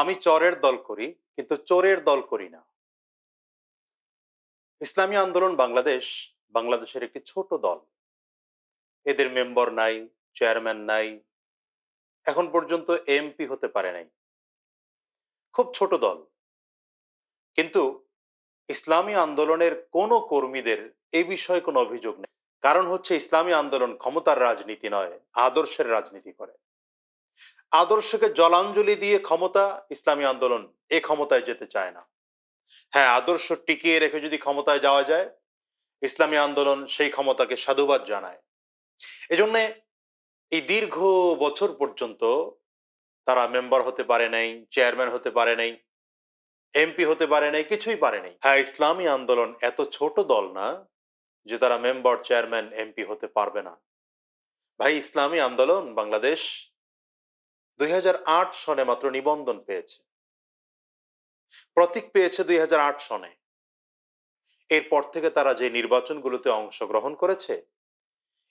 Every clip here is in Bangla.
আমি চরের দল করি, কিন্তু চোরের দল করি না। ইসলামী আন্দোলন বাংলাদেশ, বাংলাদেশের একটি ছোট দল। এদের মেম্বার নাই, চেয়ারম্যান নাই, এখন পর্যন্ত এমপি হতে পারে নাই। খুব ছোট দল। কিন্তু ইসলামী আন্দোলনের কোনো কর্মীদের এ বিষয়ে কোনো অভিযোগ নেই। কারণ হচ্ছে ইসলামী আন্দোলন ক্ষমতার রাজনীতি নয়, আদর্শের রাজনীতি করে। আদর্শকে জলাঞ্জলি দিয়ে ক্ষমতা ইসলামী আন্দোলন এ ক্ষমতায় যেতে চায় না। হ্যাঁ আদর্শ টিকিয়ে রেখে যদি ক্ষমতায় যাওয়া যায়, ইসলামী আন্দোলন সেই ক্ষমতাকে সাধুবাদ জানায়। এজন্যে এই দীর্ঘ বছর পর্যন্ত তারা মেম্বার হতে পারে নাই, চেয়ারম্যান হতে পারে নাই, এমপি হতে পারে নাই, কিছুই পারে নাই। হ্যাঁ ইসলামী আন্দোলন এত ছোট দল না যে তারা মেম্বার, চেয়ারম্যান, এমপি হতে পারবে না। ভাই, ইসলামী আন্দোলন বাংলাদেশ দুই হাজার আট সনে মাত্র নিবন্ধন পেয়েছে। প্রতীক পেয়েছে দুই হাজার আট সনে। এরপর থেকে তারা যে নির্বাচনগুলোতে অংশগ্রহণ করেছে,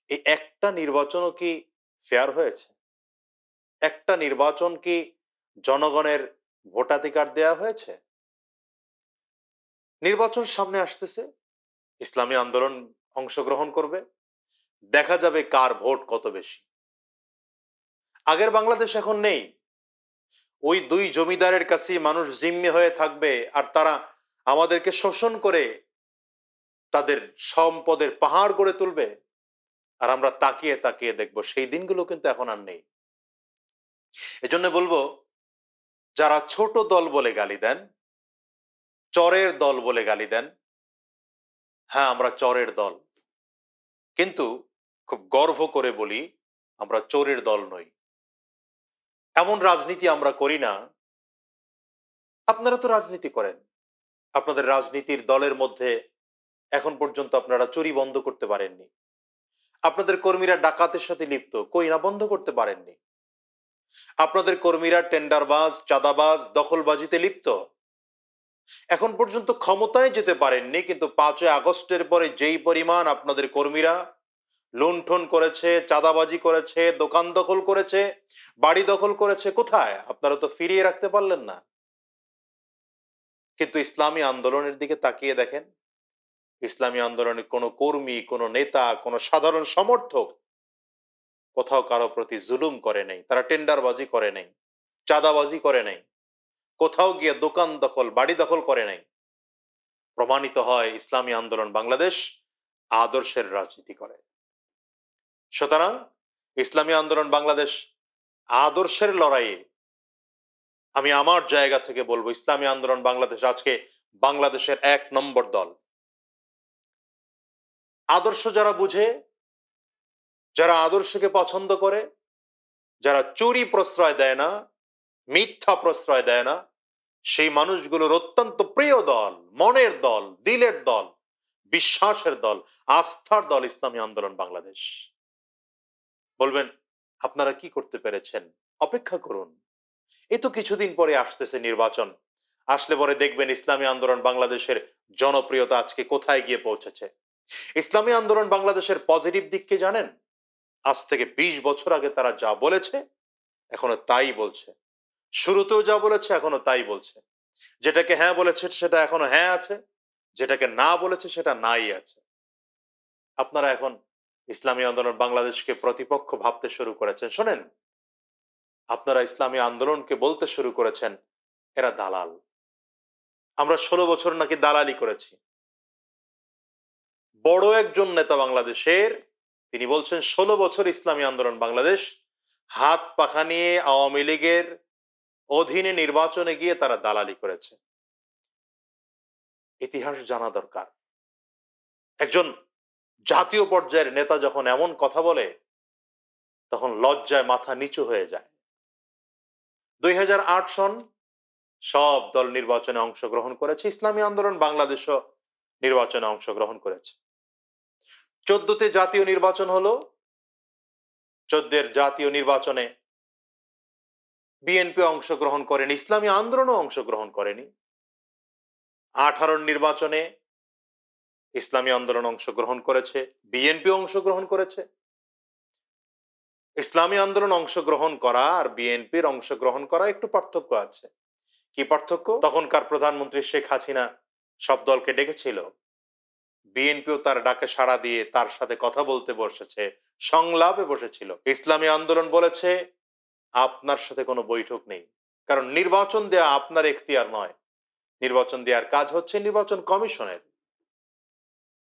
এই একটা নির্বাচনও কি ফেয়ার হয়েছে? একটা নির্বাচন কি জনগণের ভোটাধিকার দেয়া হয়েছে? নির্বাচন সামনে আসতেছে, ইসলামী আন্দোলন অংশগ্রহণ করবে, দেখা যাবে কার ভোট কত বেশি। আগের বাংলাদেশ এখন নেই। ওই দুই জমিদারের কাছে মানুষ জিম্মি হয়ে থাকবে আর তারা আমাদেরকে শোষণ করে তাদের সম্পদের পাহাড় গড়ে তুলবে। আর আমরা তাকিয়ে তাকিয়ে দেখব, সেই দিনগুলো কিন্তু এখন আর নেই। এজন্য বলব, যারা ছোট দল বলে গালি দেন, চরের দল বলে গালি দেন হ্যাঁ আমরা চরের দল। কিন্তু খুব গর্ব করে বলি, আমরা চোরের দল নই। এমন রাজনীতি আমরা করি না। আপনারা তো রাজনীতি করেন। আপনাদের রাজনীতির দলের মধ্যে এখন পর্যন্ত আপনারা চুরি বন্ধ করতে পারেননি। আপনাদের কর্মীরা ডাকাতের সাথে লিপ্ত, কই না, বন্ধ করতে পারেননি। আপনাদের কর্মীরা টেন্ডারবাজ, চাঁদাবাজ, দখলবাজিতে লিপ্ত। এখন পর্যন্ত ক্ষমতায় যেতে পারেননি, কিন্তু পাঁচই আগস্টের পরে যেই পরিমাণ আপনাদের কর্মীরা লুণ্ঠন করেছে, চাঁদাবাজি করেছে, দোকান দখল করেছে বাড়ি দখল করেছে কোথায়? আপনারা তো ফিরিয়ে রাখতে পারলেন না। কিন্তু ইসলামী আন্দোলনের দিকে তাকিয়ে দেখেন। ইসলামী আন্দোলনের কোনো কর্মী, কোনো নেতা, কোনো সাধারণ সমর্থক কোথাও কারও প্রতি জুলুম করে নেই। তারা টেন্ডারবাজি করে নেই, চাঁদাবাজি করে নেই, কোথাও গিয়ে দোকান দখল, বাড়ি দখল করে নাই। প্রমাণিত হয় ইসলামী আন্দোলন বাংলাদেশ আদর্শের রাজনীতি করে। সুতরাং ইসলামী আন্দোলন বাংলাদেশ আদর্শের লড়াইয়ে আমি আমার জায়গা থেকে বলব, ইসলামী আন্দোলন বাংলাদেশ আজকে বাংলাদেশের এক নম্বর দল। আদর্শ যারা বুঝে, যারা আদর্শকে পছন্দ করে, যারা চুরি প্রশ্রয় দেয় না, মিথ্যা প্রশ্রয় দেয় না, সেই মানুষগুলোর অত্যন্ত প্রিয় দল, মনের দল, দিলের দল, বিশ্বাসের দল, আস্থার দল ইসলামী আন্দোলন বাংলাদেশ। বলবেন আপনারা কি করতে পেরেছেন? অপেক্ষা করুন। এই তো কিছুদিন পরে আসতেছে নির্বাচন। আসলে পরে দেখবেন ইসলামী আন্দোলন বাংলাদেশের জনপ্রিয়তা আজকে কোথায় গিয়ে পৌঁছেছে? ইসলামী আন্দোলন বাংলাদেশের পজিটিভ দিক কি জানেন? আজ থেকে ২০ বছর আগে তারা যা বলেছে, এখনও তাই বলছে। শুরুতেও যা বলেছে, এখনও তাই বলছে। যেটাকে হ্যাঁ বলেছে, সেটা এখনও হ্যাঁ আছে। যেটাকে না বলেছে, সেটা নাই আছে। আপনারা এখন ইসলামী আন্দোলন বাংলাদেশকে প্রতিপক্ষ ভাবতে শুরু করেছেন। শোনেন, আপনারা ইসলামী আন্দোলনকে বলতে শুরু করেছেন, এরা দালাল। আমরা ষোলো বছর নাকি দালালি করেছি। বড় একজন নেতা বাংলাদেশের, তিনি বলছেন, ষোলো বছর ইসলামী আন্দোলন বাংলাদেশ, হাত পাখা নিয়ে আওয়ামী লীগের অধীনে নির্বাচনে গিয়ে তারা দালালি করেছে। ইতিহাস জানা দরকার। একজন জাতীয় পর্যায়ের নেতা যখন এমন কথা বলে, তখন লজ্জায় মাথা নিচু হয়ে যায়। দুই হাজার আট সন সব দল নির্বাচনে অংশগ্রহণ করেছে, ইসলামী আন্দোলন বাংলাদেশও নির্বাচনে অংশগ্রহণ করেছে। চোদ্দতে জাতীয় নির্বাচন হলো, চোদ্দের জাতীয় নির্বাচনে বিএনপি অংশগ্রহণ করেনি, ইসলামী আন্দোলনও অংশগ্রহণ করেনি। আঠারোর নির্বাচনে ইসলামী আন্দোলন অংশগ্রহণ করেছে, বিএনপি অংশগ্রহণ করেছে। ইসলামী আন্দোলন অংশগ্রহণ করা আর বিএনপির অংশগ্রহণ করা একটু পার্থক্য আছে। কি পার্থক্য? তখনকার প্রধানমন্ত্রী শেখ হাসিনা সব দলকে ডেকেছিল। বিএনপিও তার ডাকে সাড়া দিয়ে তার সাথে কথা বলতে বসেছে, সংলাপে বসেছিল। ইসলামী আন্দোলন বলেছে, আপনার সাথে কোনো বৈঠক নেই। কারণ নির্বাচন দেয়া আপনার এখতিয়ার নয়। নির্বাচন দেওয়ার কাজ হচ্ছে নির্বাচন কমিশনের।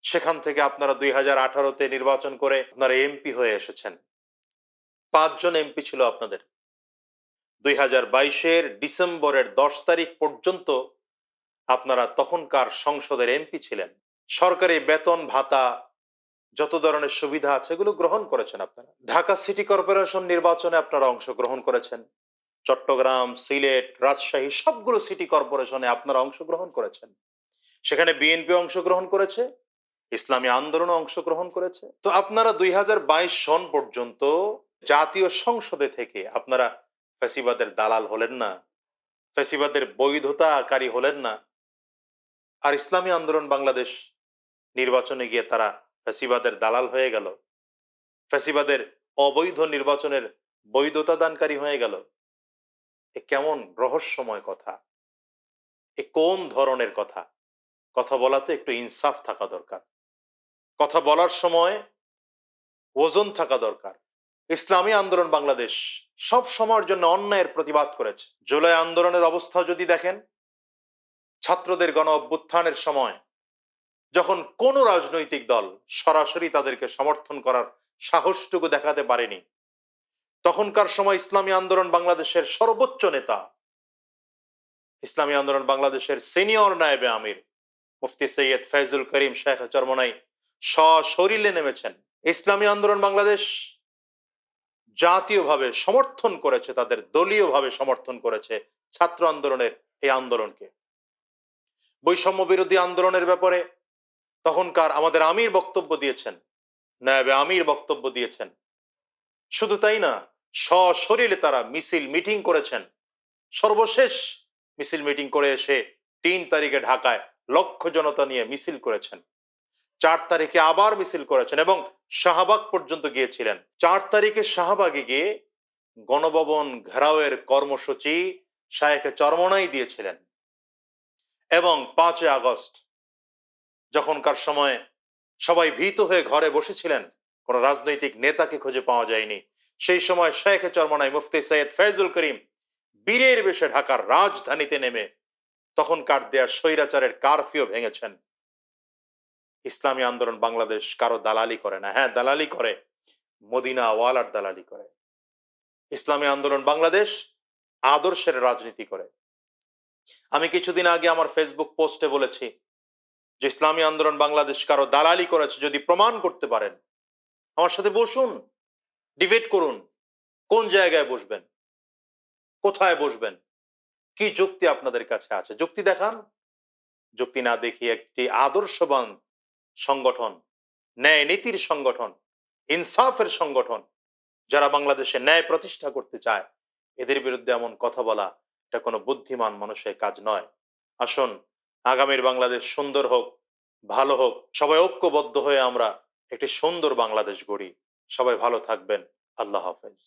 সেখান থেকে আপনারা দুই হাজার আঠারোতে নির্বাচন করে আপনারা এমপি হয়ে এসেছেন। পাঁচজন এমপি ছিল আপনাদের। দুই হাজার বাইশের ডিসেম্বরের দশ তারিখ পর্যন্ত আপনারা তখনকার সংসদের এমপি ছিলেন। সরকারি বেতন, ভাতা, যত ধরনের সুবিধা আছে এগুলো গ্রহণ করেছেন আপনারা। ঢাকা সিটি কর্পোরেশন নির্বাচনে আপনারা অংশগ্রহণ করেছেন। চট্টগ্রাম, সিলেট, রাজশাহী সবগুলো সিটি কর্পোরেশনে আপনারা অংশগ্রহণ করেছেন। সেখানে বিএনপি অংশগ্রহণ করেছে। ইসলামী আন্দোলনে অংশগ্রহণ করেছে। তো আপনারা দুই হাজার বাইশ সন পর্যন্ত জাতীয় সংসদে থেকে আপনারা ফ্যাসিবাদের দালাল হলেন না, ফ্যাসিবাদের বৈধতাকারী হলেন না, আর ইসলামী আন্দোলন বাংলাদেশ নির্বাচনে গিয়ে তারা ফ্যাসিবাদের দালাল হয়ে গেল, ফ্যাসিবাদের অবৈধ নির্বাচনের বৈধতা দানকারী হয়ে গেল। এ কেমন রহস্যময় কথা, এ কোন ধরনের কথা? কথা বলাতে একটু ইনসাফ থাকা দরকার। কথা বলার সময় ওজন থাকা দরকার। ইসলামী আন্দোলন বাংলাদেশ সব সময়ের জন্য অন্যায়ের প্রতিবাদ করেছে। জুলাই আন্দোলনের অবস্থা যদি দেখেন, ছাত্রদের গণ অভ্যুত্থানের সময় যখন কোনো রাজনৈতিক দল সরাসরি তাদেরকে সমর্থন করার সাহসটুকু দেখাতে পারেনি, তখনকার সময় ইসলামী আন্দোলন বাংলাদেশের সর্বোচ্চ নেতা, ইসলামী আন্দোলন বাংলাদেশের সিনিয়র নায়েবে আমির মুফতি সৈয়দ ফৈজুল করিম শেখ চরমনাই সশরীরে নেমেছেন। ইসলামী আন্দোলন বাংলাদেশ জাতীয়ভাবে সমর্থন করেছে, তাদের দলীয়ভাবে সমর্থন করেছে ছাত্র আন্দোলনের এই আন্দোলনকে। বৈষম্য বিরোধী আন্দোলনের ব্যাপারে তখনকার আমাদের আমির বক্তব্য দিয়েছেন, নায়াবে আমির বক্তব্য দিয়েছেন। শুধু তাই না সশরীরে তারা মিছিল মিটিং করেছেন। সর্বশেষ মিছিল মিটিং করে এসে তিন তারিখে ঢাকায় লক্ষ জনতা নিয়ে মিছিল করেছেন। চার তারিখে আবার মিছিল করেছেন এবং শাহবাগ পর্যন্ত গিয়েছিলেন। চার তারিখে শাহবাগে গিয়ে গণভবন ঘেরাওয়ের কর্মসূচি শায়েখে চরমনাই দিয়েছিলেন এবং পাঁচই আগস্ট যখনকার সময় সবাই ভীত হয়ে ঘরে বসেছিলেন, কোন রাজনৈতিক নেতাকে খুঁজে পাওয়া যায়নি। সেই সময় শেখে চরমনাই মুফতি সৈয়দ ফৈজুল করিম বীরের বেশে ঢাকার রাজধানীতে নেমে তখনকার দেয়া স্বৈরাচারের কারফিও ভেঙেছেন। ইসলামী আন্দোলন বাংলাদেশ কারও দালালি করে না। হ্যাঁ দালালি করে। মদিনা ওয়ালার দালালি করে। ইসলামী আন্দোলন বাংলাদেশ আদর্শের রাজনীতি করে। আমি কিছুদিন আগে আমার ফেসবুক পোস্টে বলেছি যে, ইসলামী আন্দোলন বাংলাদেশ কারও দালালি করেছে যদি প্রমাণ করতে পারেন। আমার সাথে বসুন ডিবেট করুন, কোন জায়গায় বসবেন? কোথায় বসবেন? কি যুক্তি আপনাদের কাছে আছে? যুক্তি দেখান। যুক্তি না দেখিয়ে একটি আদর্শবান সংগঠন, ন্যায় নীতির সংগঠন, ইনসাফের সংগঠন, যারা বাংলাদেশে ন্যায় প্রতিষ্ঠা করতে চায়, এদের বিরুদ্ধে এমন কথা বলা এটা কোনো বুদ্ধিমান মানুষের কাজ নয়। আসুন, আগামীর বাংলাদেশ সুন্দর হোক, ভালো হোক, সবাই ঐক্যবদ্ধ হয়ে আমরা একটি সুন্দর বাংলাদেশ গড়ি। সবাই ভালো থাকবেন। আল্লাহ হাফেজ।